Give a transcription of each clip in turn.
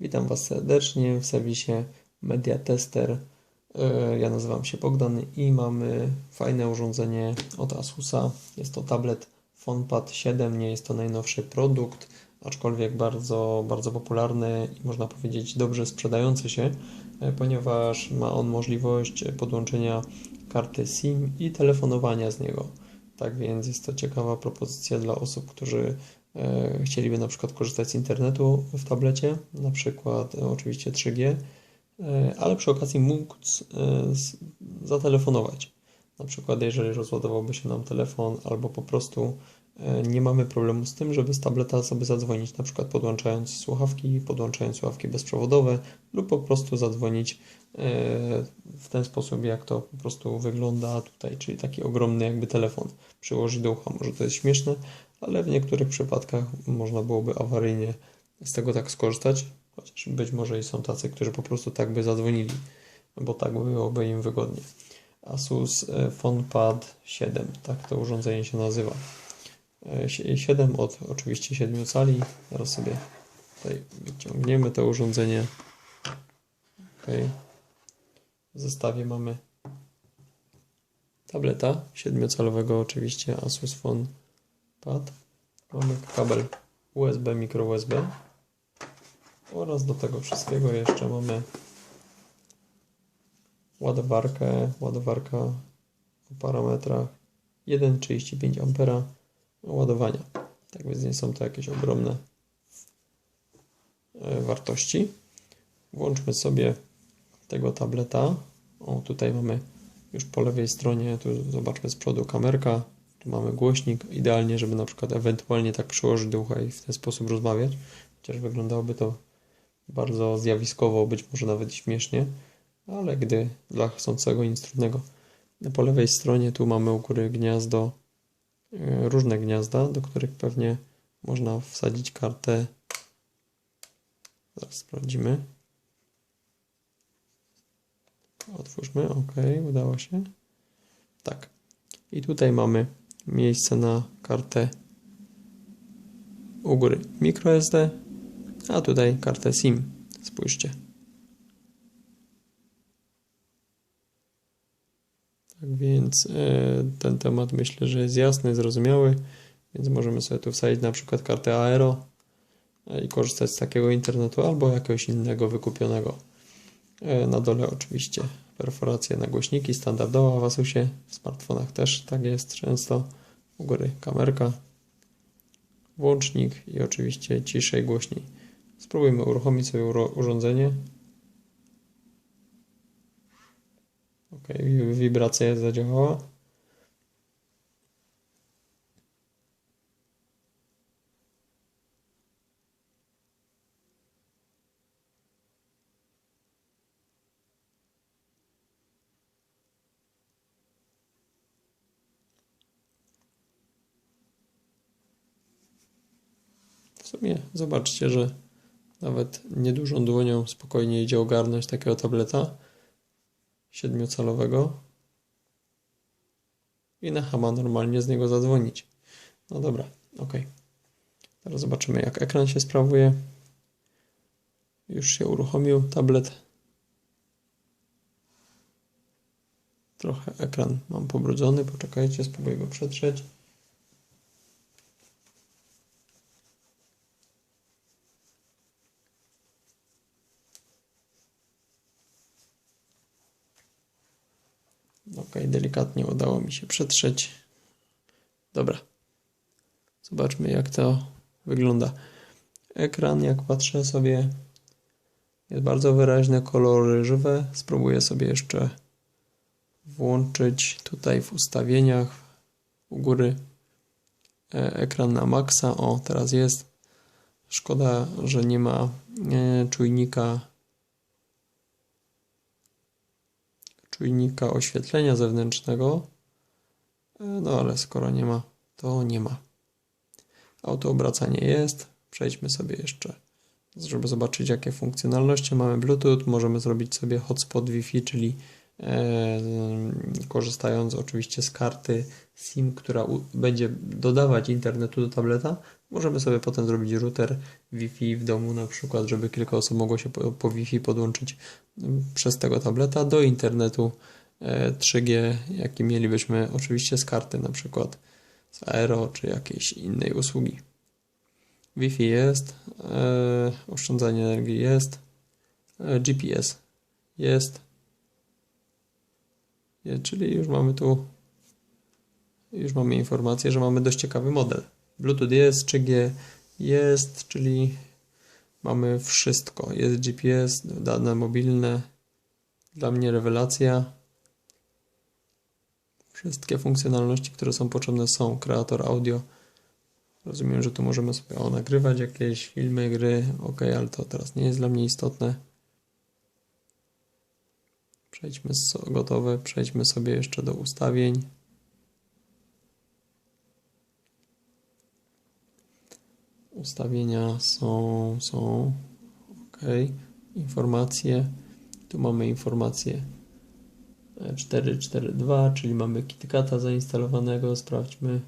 Witam Was serdecznie w serwisie Media Tester. E, Ja nazywam się Bogdan i mamy fajne urządzenie od Asusa. Jest to tablet PhonePad 7, nie jest to najnowszy produkt, aczkolwiek bardzo, bardzo popularny i można powiedzieć dobrze sprzedający się, e, ponieważ ma on możliwość podłączenia karty SIM i telefonowania z niego. Tak więc jest to ciekawa propozycja dla osób, którzy chcieliby na przykład korzystać z internetu w tablecie, na przykład e, oczywiście 3G, e, ale przy okazji móc e, zatelefonować. Na przykład jeżeli rozładowałby się nam telefon albo po prostu e, nie mamy problemu z tym, żeby z tableta sobie zadzwonić, na przykład podłączając słuchawki, podłączając słuchawki bezprzewodowe lub po prostu zadzwonić e, w ten sposób, jak to po prostu wygląda tutaj, czyli taki ogromny jakby telefon przyłożyć do ucha. Może to jest śmieszne, ale w niektórych przypadkach można byłoby awaryjnie z tego tak skorzystać, chociaż być może i są tacy, którzy po prostu tak by zadzwonili, bo tak byłoby im wygodnie. Asus e, PhonePad 7, tak to urządzenie się nazywa. E, sie- 7 od oczywiście 7 cali. Teraz sobie tutaj wyciągniemy to urządzenie. Ok. W zestawie mamy tableta 7-calowego oczywiście Asus Phone Pad. Mamy kabel USB, mikro USB oraz do tego wszystkiego jeszcze mamy ładowarkę, ładowarka o parametrach 1,35 A ładowania. Tak więc nie są to jakieś ogromne e, wartości. Włączmy sobie tego tableta. O, tutaj mamy już po lewej stronie, tu zobaczmy z przodu kamerka, tu mamy głośnik, idealnie, żeby na przykład ewentualnie tak przyłożyć do ucha i w ten sposób rozmawiać, chociaż wyglądałoby to bardzo zjawiskowo, być może nawet śmiesznie, ale gdy dla chcącego nic trudnego. Po lewej stronie tu mamy u góry gniazdo, e, różne gniazda, do których pewnie można wsadzić kartę. Zaraz sprawdzimy. Otwórzmy, ok, udało się. Tak. I tutaj mamy miejsce na kartę u góry microSD, a tutaj kartę SIM. Spójrzcie. Tak więc e, ten temat myślę, że jest jasny, zrozumiały, więc możemy sobie tu wsadzić na przykład kartę Aero e, i korzystać z takiego internetu albo jakiegoś innego wykupionego. E, Na dole oczywiście perforacje na głośniki, standardowa w Asusie, w smartfonach też tak jest często. U góry kamerka, włącznik i oczywiście ciszej, głośniej. Spróbujmy uruchomić sobie urządzenie. Ok, wi- wibracja zadziałała. W sumie zobaczcie, że nawet niedużą dłonią spokojnie idzie ogarnąć takiego tableta siedmiocalowego i na Hama normalnie z niego zadzwonić. No dobra, ok. Teraz zobaczymy jak ekran się sprawuje. Już się uruchomił tablet. Trochę ekran mam pobrudzony, poczekajcie, spróbuję go przetrzeć. Ok, delikatnie udało mi się przetrzeć. Dobra. Zobaczmy, jak to wygląda. Ekran, jak patrzę sobie, jest bardzo wyraźne, kolory żywe. Spróbuję sobie jeszcze włączyć tutaj w ustawieniach u góry e, ekran na maksa. O, teraz jest. Szkoda, że nie ma e, czujnika czujnika oświetlenia zewnętrznego. E, No ale skoro nie ma, to nie ma. Autoobracanie jest. Przejdźmy sobie jeszcze, żeby zobaczyć jakie funkcjonalności mamy Bluetooth. Możemy zrobić sobie hotspot Wi-Fi, czyli korzystając oczywiście z karty SIM, która będzie dodawać internetu do tableta, możemy sobie potem zrobić router Wi-Fi w domu na przykład, żeby kilka osób mogło się po, po Wi-Fi podłączyć przez tego tableta do internetu e, 3G, jaki mielibyśmy oczywiście z karty na przykład z Aero czy jakiejś innej usługi. Wi-Fi jest, e, oszczędzanie energii jest, e, GPS jest, Je- czyli już mamy tu już mamy informację, że mamy dość ciekawy model. Bluetooth jest, 3G jest, czyli mamy wszystko. Jest GPS, dane mobilne. Dla mnie rewelacja. Wszystkie funkcjonalności, które są potrzebne są. Kreator audio. Rozumiem, że tu możemy sobie o, nagrywać jakieś filmy, gry. Ok, ale to teraz nie jest dla mnie istotne. Przejdźmy z gotowe. Przejdźmy sobie jeszcze do ustawień. Ustawienia są, są ok. Informacje. Tu mamy informacje 442, czyli mamy KitKata zainstalowanego. Sprawdźmy.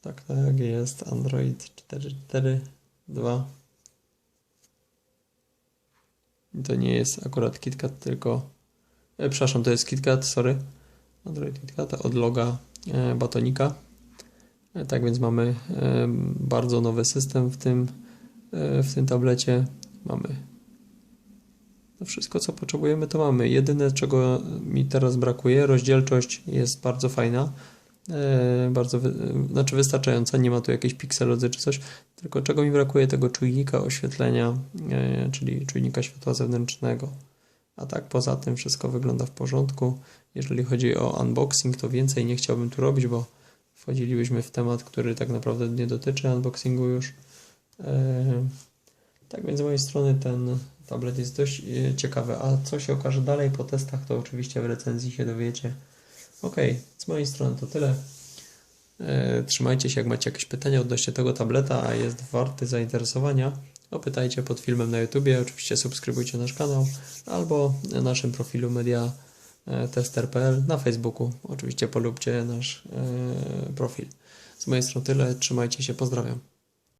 Tak, tak, jest Android 442. To nie jest akurat KitKat, tylko. E, przepraszam, to jest KitKat, sorry. Android KitKat od loga e, batonika. E, tak więc mamy e, bardzo nowy system w tym, e, w tym tablecie. Mamy no wszystko, co potrzebujemy, to mamy. Jedyne, czego mi teraz brakuje, rozdzielczość jest bardzo fajna. E, bardzo, wy, znaczy wystarczająca, nie ma tu jakiejś pikselozy czy coś, tylko czego mi brakuje tego czujnika oświetlenia, e, czyli czujnika światła zewnętrznego. A tak poza tym wszystko wygląda w porządku. Jeżeli chodzi o unboxing, to więcej nie chciałbym tu robić, bo wchodzilibyśmy w temat, który tak naprawdę nie dotyczy unboxingu już. E, tak więc z mojej strony ten tablet jest dość e, ciekawy, a co się okaże dalej po testach, to oczywiście w recenzji się dowiecie. Ok, z mojej strony to tyle. E, Trzymajcie się, jak macie jakieś pytania odnośnie tego tableta, a jest warty zainteresowania, opytajcie pod filmem na YouTubie. Oczywiście subskrybujcie nasz kanał albo na naszym profilu media e, tester.pl na Facebooku. Oczywiście polubcie nasz e, profil. Z mojej strony tyle. Trzymajcie się, pozdrawiam.